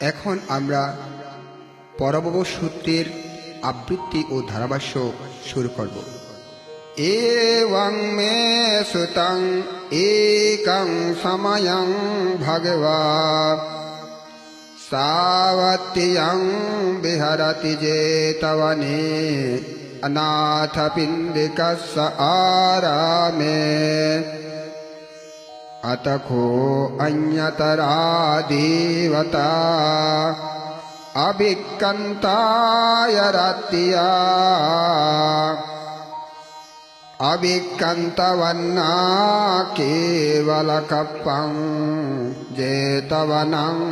এখন আমরা পরবব সূত্রের আবৃত্তি ও ধারাভাষ্য শুরু করব। এং মে সুতং একং সময়ং ভগবা সাবত্যং বিহরতি যেতবনে অনাথ পিণ্ডিকস্য আরামে। अतखो अन्यतरा देवता अभिक्कन्ताय रत्या अभिक्कन्तवन्ना केवलकप्पं जेतवनम्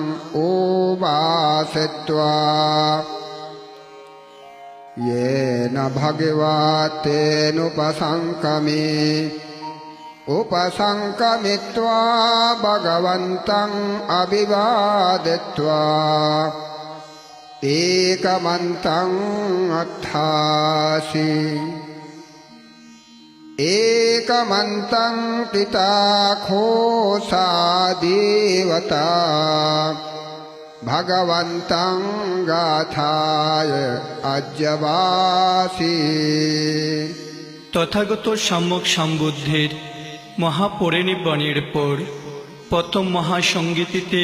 उवासित्वा येन भगवतेनुपसङ्कमे उपसङ्कमित्वा भगवन्तम् अभिवादित्वा एकमन्तम् अर्थासि एकमन्तम् पिता खोसा देवता भगवन्तं गाथाय अज्यवासि তথাগত সম্যক সম্বুদ্ধের মহাপরিনির্বাণের পর, প্রথম মহাসঙ্গীতিতে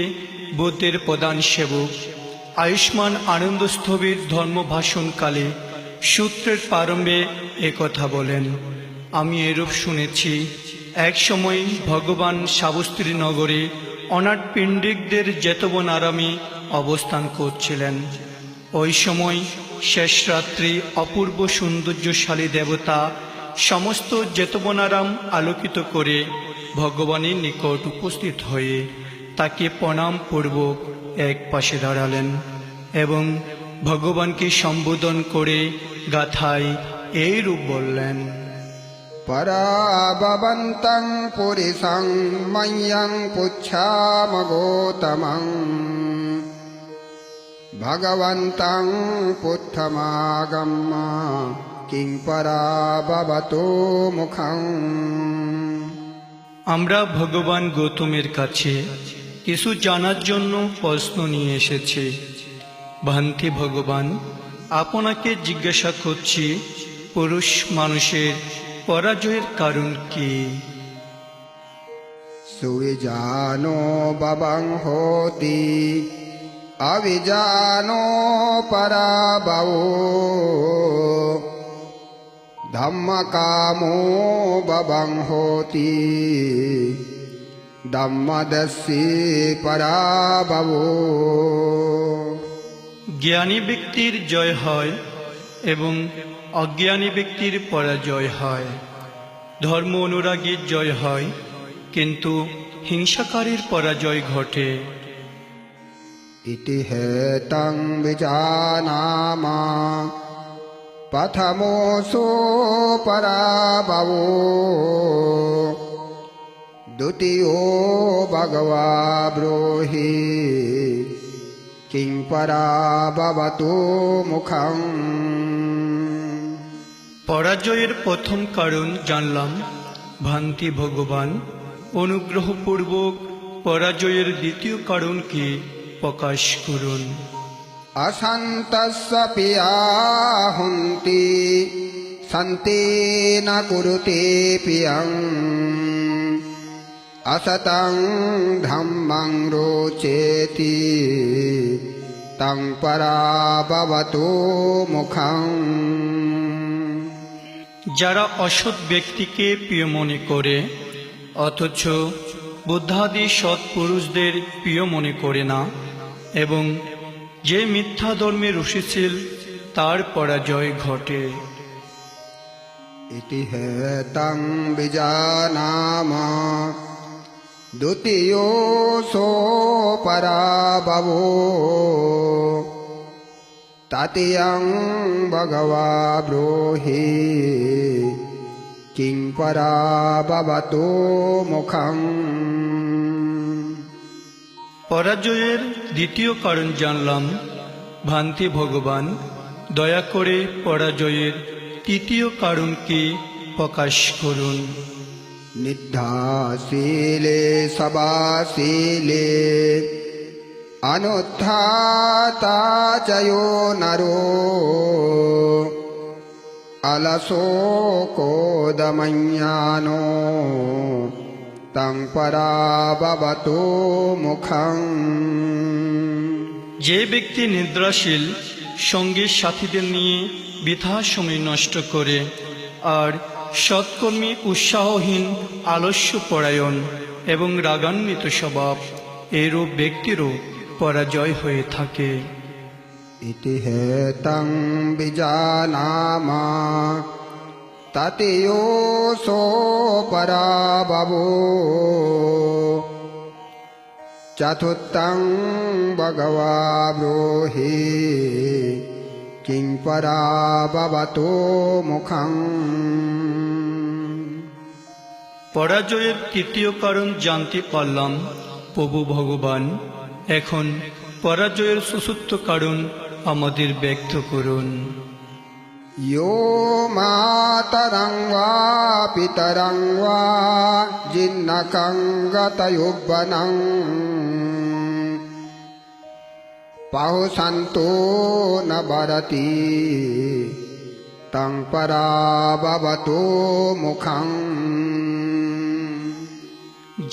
বুদ্ধের প্রধান সেবক। আয়ুষ্মান আনন্দস্থবির ধর্মভাষণকালে সূত্রের প্রারম্ভে কথা বলেন। আমি এরূপ শুনেছি, এক সময় ভগবান সাবস্ত্রী নগরে অনাট পিণ্ডিকদের জেতবন আরামে অবস্থান করছিলেন। ওই সময় শেষ রাত্রি অপূর্ব সৌন্দর্যশালী দেবতা সমস্ত জেতবনারাম আলোকিত করে ভগবানের নিকট উপস্থিত হয়ে তাকে প্রণাম পূর্বক এক পাশে দাঁড়ালেন এবং ভগবানকে সম্বোধন করে গাথায় এই রূপ বললেন পরাববন্তং পুরিসং ময়্যং পুচ্ছামগোতমং ভগবন্তং পুত্থমাগম্মা কিং পরাবতো মুখ। আমরা ভগবান গৌতমের কাছে কিছু জানার জন্য প্রশ্ন নিয়ে এসেছি। ভান্তি ভগবান আপনাকে জিজ্ঞাসা করছি পুরুষ মানুষের পরাজয়ের কারণ কি? সুবিজানো বাবাং হতি অবিজানো পরাবাও धम्मकामो बवं होति दम्मदस्ये पराभवो জ্ঞানী ব্যক্তির জয় হয় এবং অজ্ঞানী ব্যক্তির পরাজয় হয় ধর্ম অনুরাগীর জয় হয় কিন্তু হিংসাকারীর পরাজয় ঘটে इति हेतं विजानामा প্রথমো সোপরাবহ দ্বিতীয় ভগবা ব্রোহি কিং পরাবতু মুখম পরাজয়ের প্রথম কারণ জানলাম ভান্তি ভগবান, অনুগ্রহপূর্বক পরাজয়ের দ্বিতীয় কারণকে প্রকাশ করুন। असन्तस्य पियाहुन्ति सन्ते न कुरुते पियम् असतं धम्मं रोचेति तं पराभवतो मुखम् যারা অসৎ ব্যক্তিকে প্রিয় মনে করে অথচ বুদ্ধাদি সৎ পুরুষদের প্রিয় মনে করে না এবং যে মিথ্যা ধর্মে রসিছিল তার পরাজয় ঘটে। ইতিহেতং বিজানাম, দ্বিতীয় সোপরাভবো। তাতিয়াং ভগবা ব্রোহি, কিং পরাভবতো মুখং। পরাজয়ের দ্বিতীয় কারণ জানলাম। ভান্তি ভগবান, দয়া করে পরাজয়ের তৃতীয় কারণকে প্রকাশ করুন। নিদ্ধাশীলে সবাশীলে অনুত্থাতাচয় নরো। আলসো কোদময়ানো। তং পরাবত মুখং যে ব্যক্তি নিদ্রাশীল সঙ্গীর সাথীদের নিয়ে বৃথা সময় নষ্ট করে আর সৎকর্মী উৎসাহহীন আলস্য পরায়ণ এবং রাগান্বিত স্বভাব এরূপ ব্যক্তিরও পরাজয় হয়ে থাকে। ইতিহেতং বিজানামা। ততেও সো পরাবো চতুর্থং ভগবা ব্রোহি কিং পরাবতো মুখং। পরাজয়ের তৃতীয় কারণ জানতে পারলাম, প্রভু ভগবান, এখন পরাজয়ের চতুর্থ কারণ আমাদের ব্যক্ত করুন। यो मातरं वा पितरं वा जिन्नकं गतयुग्बनम् पाहुसन्तो न भरति तं पराभवतो मुखम्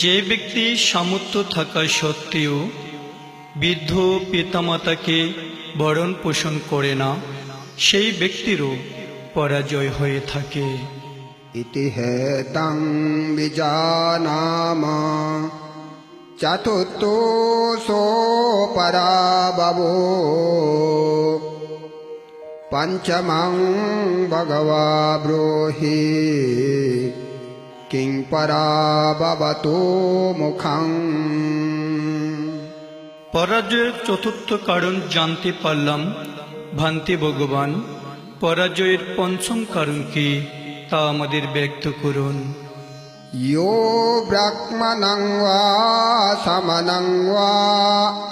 যে ব্যক্তি সামর্থ্য থাকা সত্ত্বেও বৃদ্ধ পিতামাতাকে ভরণ পোষণ করে না সেই ব্যক্তিরও পরাজয় হয়ে থাকে। ইতিহেতাং বিজানামা চতুর্থোপরাবো পঞ্চমং ভগবা ব্রোহি কিং পরাবতো মুখং। পরাজয়ের চতুর্থ কারণ জানতে পারলাম ভান্তি ভগবান, পরাজয়ের পঞ্চম কারণ কি তা আমাদের ব্যক্ত করুন। ইয়ো ব্রাহ্মণং ওয়া সমনং ওয়া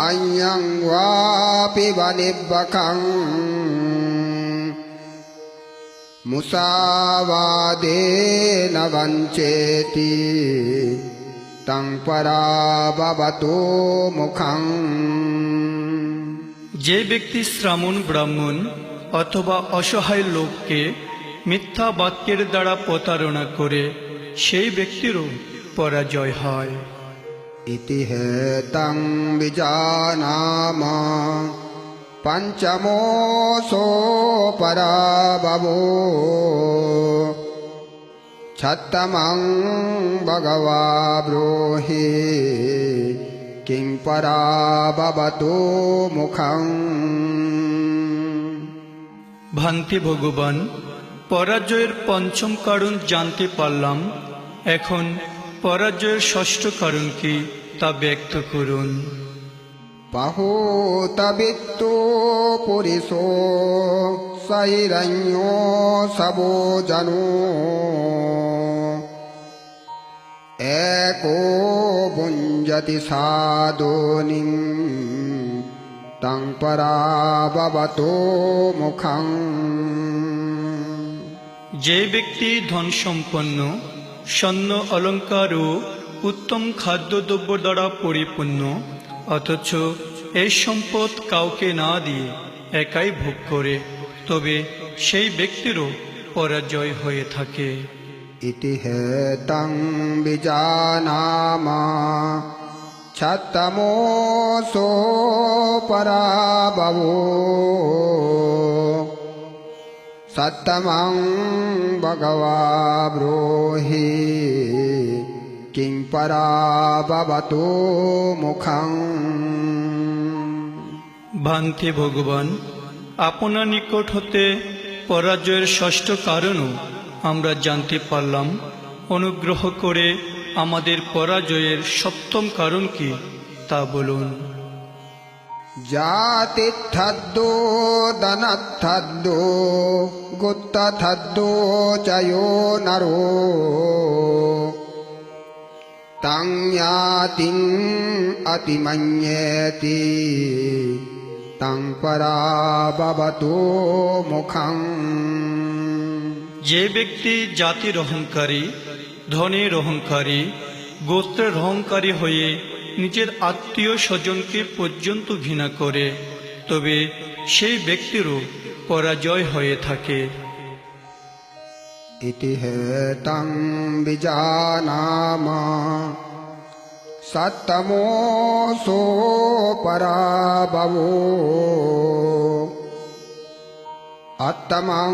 অয়ং ওয়া পিবনিব্বকং। মুসাবাদেন বঞ্চেতি, তং পরাববতো মুখং। যে ব্যক্তি শ্রামণ, ব্রাহ্মণ অথবা অসহায় লোককে মিথ্যা বাক্যের দ্বারা প্রতারণা করে, সেই ব্যক্তিরও পরাজয় হয়। ইতিহেতং বিজানাম পঞ্চমোসো ছত্তমং ভগবা ব্রোহী। ब्रूहि किं पराभवतो मुखम् ভান্তি ভগবান পরাজয়ের পঞ্চম কারণ জানতে পারলাম এখন পরাজয়ের ষষ্ঠ কারণ কি তা ব্যক্ত করুন पहूतवित्तो पुरिसो सैरण्यो सबो जनो एको भुञ्जति साधूनिं तं पराभवतो मुखम् যে ব্যক্তি ধন সম্পন্ন স্বর্ণ অলঙ্কার ও উত্তম খাদ্যদ্রব্য দ্বারা পরিপূর্ণ অথচ এই সম্পদ কাউকে না দিয়ে একাই ভোগ করে তবে সেই ব্যক্তিরও পরাজয় হয়ে থাকে इति हेतं विजानाम छत्तमोऽसो पराभवो सत्तमं भगवा ब्रूहि किं पराभवतो मुखम् ভান্তি ভগবান আপনার নিকট হতে পরাজয়ের ষষ্ঠ কারণও আমরা জানতে পারলাম অনুগ্রহ করে আমাদের পরাজয়ের সপ্তম কারণ কি? তা বলুন। জাতির্থাদ্য দানাথাদ্য গোত্তাথাদ্য চায়ো নারো। তাং ইয়াতিং অতিমন্যেতি তাং পরাবতো মুখং। যে ব্যক্তি জাতির অহংকারী ধনের অহংকারী গোত্রের অহংকারী হয়ে নিজের আত্মীয় স্বজনকে পর্যন্ত ঘৃণা করে, তবে সেই ব্যক্তিরও পরাজয় হয়ে থাকে। ইতিহেতং বিজানামা সতমোসো পরাবমো আত্মং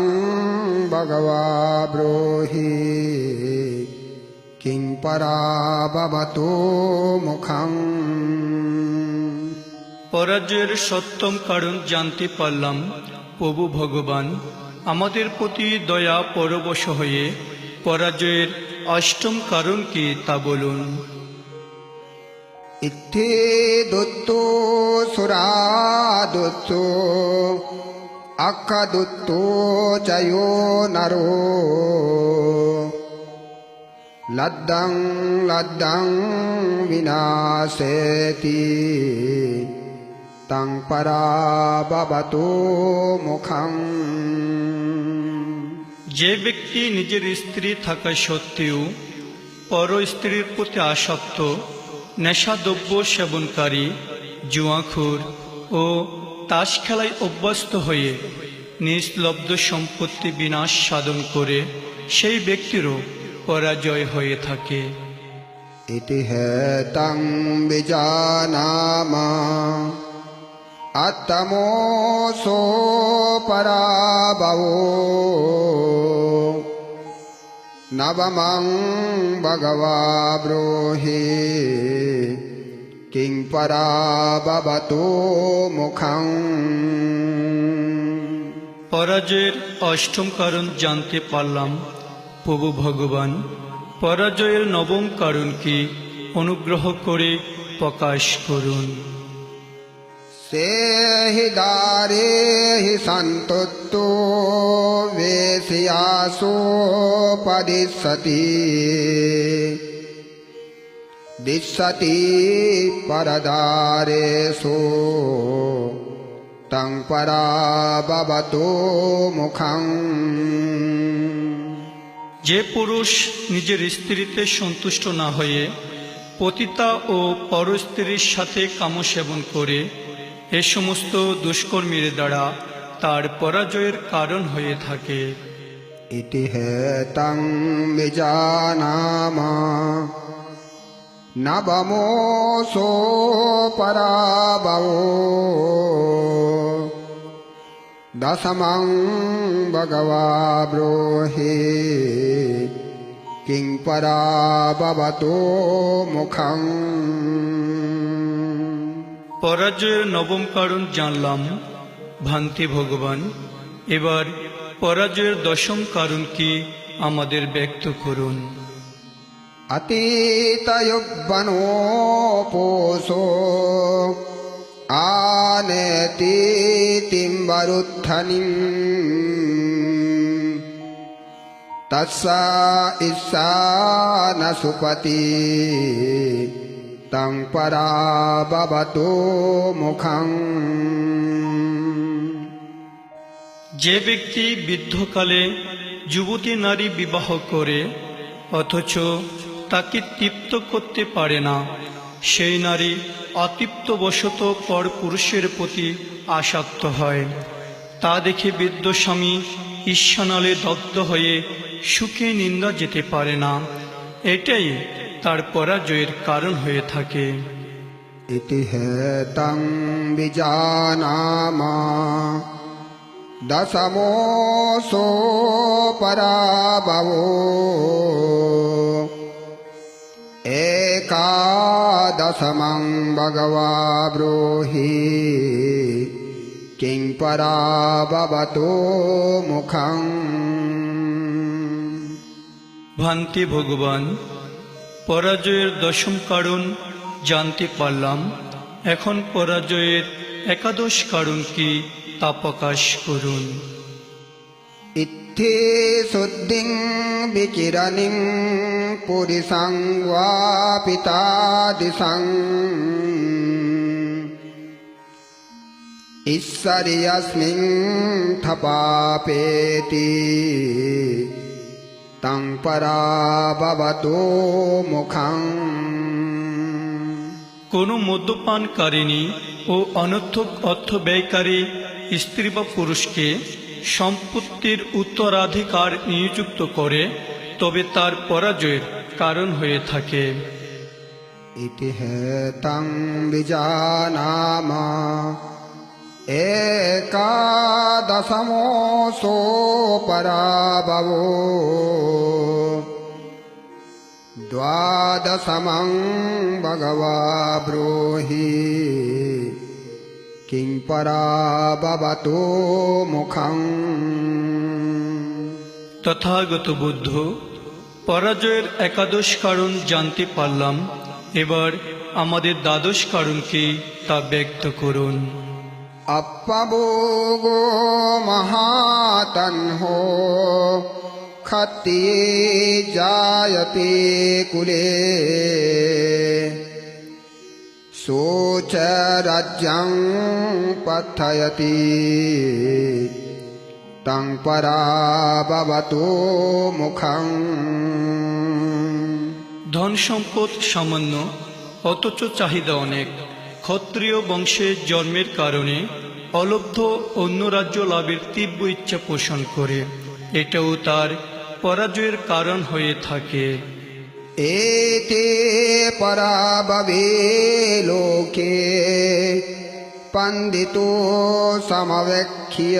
ভগবা ব্রোহী। ब्रूहि किं पराभवतो मुखम् পরাজয়ের সপ্তম কারণ জানতে পারলাম প্রভু ভগবান আমাদের প্রতি দয়া পরবশ হয়ে পরাজয়ের অষ্টম কারণ কি তা বলুন इत्थे दुत्तो सुरादुत्तो अक्खदुत्तो च यो नरो लद्दं लद्दं विनाशेति तं पराभवतो मुखम् যে ব্যক্তি নিজের স্ত্রী থাকা সত্ত্বেও পর স্ত্রীর প্রতি আসক্ত নেশাদ্রব্য সেবনকারী জুয়াখুর ও তাস খেলায় অভ্যস্ত হয়ে নিষ্লব্ধ সম্পত্তি বিনাশ সাধন করে সেই ব্যক্তিরও পরাজয় হয়ে থাকে। এটি হ্যাং বিজানামা। আত্মসো পরাবো নবমং ভগবাব্রোহে। কিং পরাবত মুখং। পরাজয়ের অষ্টম কারণ জানতে পারলাম। প্রভু ভগবান পরাজয়ের নবম কারণ কি অনুগ্রহ করে প্রকাশ করুন सेहि दारेहि सन्तुत्तो वेश्यासोपदिशति दिशति परदारेषु तं पराभवतो मुखम् যে পুরুষ নিজের স্ত্রীতে সন্তুষ্ট না হয়ে পতিতা ও পরস্ত্রীর সাথে কাম সেবন করে, এ সমস্ত দুষ্কর্মীর দ্বারা তার পরাজয়ের কারণ হয়ে থাকে। ইতিহেতং বিজানামা নবমোসো পরাবও। दशमं भगवा ब्रूहि किं पराभवतो मुखम् পরাজয়ের নবম কারণ জানলাম ভান্তি ভগবান এবার পরাজয়ের দশম কারণ কি আমাদের ব্যক্ত করুন अतीतयुग्बनोपोषो आनेतीतिम्बरुत्थनिम् तस्सा इस्सा न सुपति तं पराभवतो मुखम् যে ব্যক্তি বৃদ্ধকালে যুবতী নারী বিবাহ করে অথচ তাকে তৃপ্ত করতে পারে না সেই নারী অতৃপ্তবশত পর পুরুষের প্রতি আসক্ত হয়। তা দেখে বৃদ্ধ স্বামী ঈশ্বনালে দগ্ধ হয়ে সুখে নিন্দা যেতে পারে না। এটাই তার পরাজয়ের কারণ হয়ে থাকে। দশমো সো পরাবো पराभवो एकादशमं भगवा ब्रूहि किं पराभवतो मुखम् ভান্তি ভগবান পরাজয়ের দশম কারণ জানতে পারলাম এখন পরাজয়ের একাদশ কারণ কি তা প্রকাশ করুন इत्थे शुद्धिं विकिरणिं पुरिसं वा पितादिशं ईश्वर्यस्मिन् थपापेति तं पराभवतो मुखम् কোনো মদ্যপানকারিণী ও অনর্থক অর্থ ব্যয়কারী স্ত্রী বা পুরুষকে সম্পত্তির উত্তরাধিকার নিযুক্ত করে তবে তার পরাজয়ের কারণ হয়ে থাকে। ইতি হেতং বিজানাম একাদশমোসো পরাভবো। দ্বাদশমং ভগবা ব্রোহি কিং পরাভবতো মুখং। তথাগত বুদ্ধ পরাজয়ের একাদশ কারণ জানতে পারলাম এবার আমাদের দ্বাদশ কারণকে তা ব্যক্ত করুন अपभोगो महातन्हो खत्ये जायते कुले सोचराज्यं पथयति তং পরাবতো মুখং ধন সম্পদ সামান্য অথচ চাহিদা অনেক। ক্ষত্রিয় বংশের জন্মের কারণে অলব্ধ অন্য রাজ্য লাভের তীব্র ইচ্ছা পোষণ করে। এটাও তার পরাজয়ের কারণ হয়ে থাকে। এতে পরাবে লোকে पण्डितो समवेक्ष्य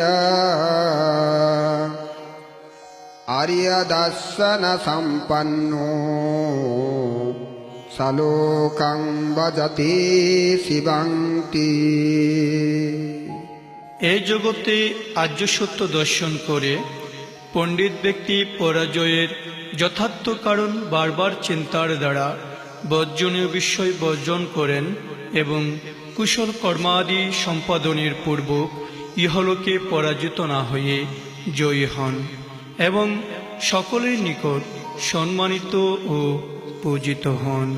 आर्यदर्शनसम्पन्नो सलोकं भजति शिवन्ति এই জগতে আর্য সত্য দর্শন করে পণ্ডিত ব্যক্তি পরাজয়ের যথার্থ কারণ বারবার চিন্তার দ্বারা বর্জনীয় বিষয় বর্জন করেন এবং কুশল কর্মাদি সম্পাদনের পূর্ব ইহলোকে পরাজিত না হয়ে জয়ী হন এবং সকলের নিকট সম্মানিত ও পূজিত হন।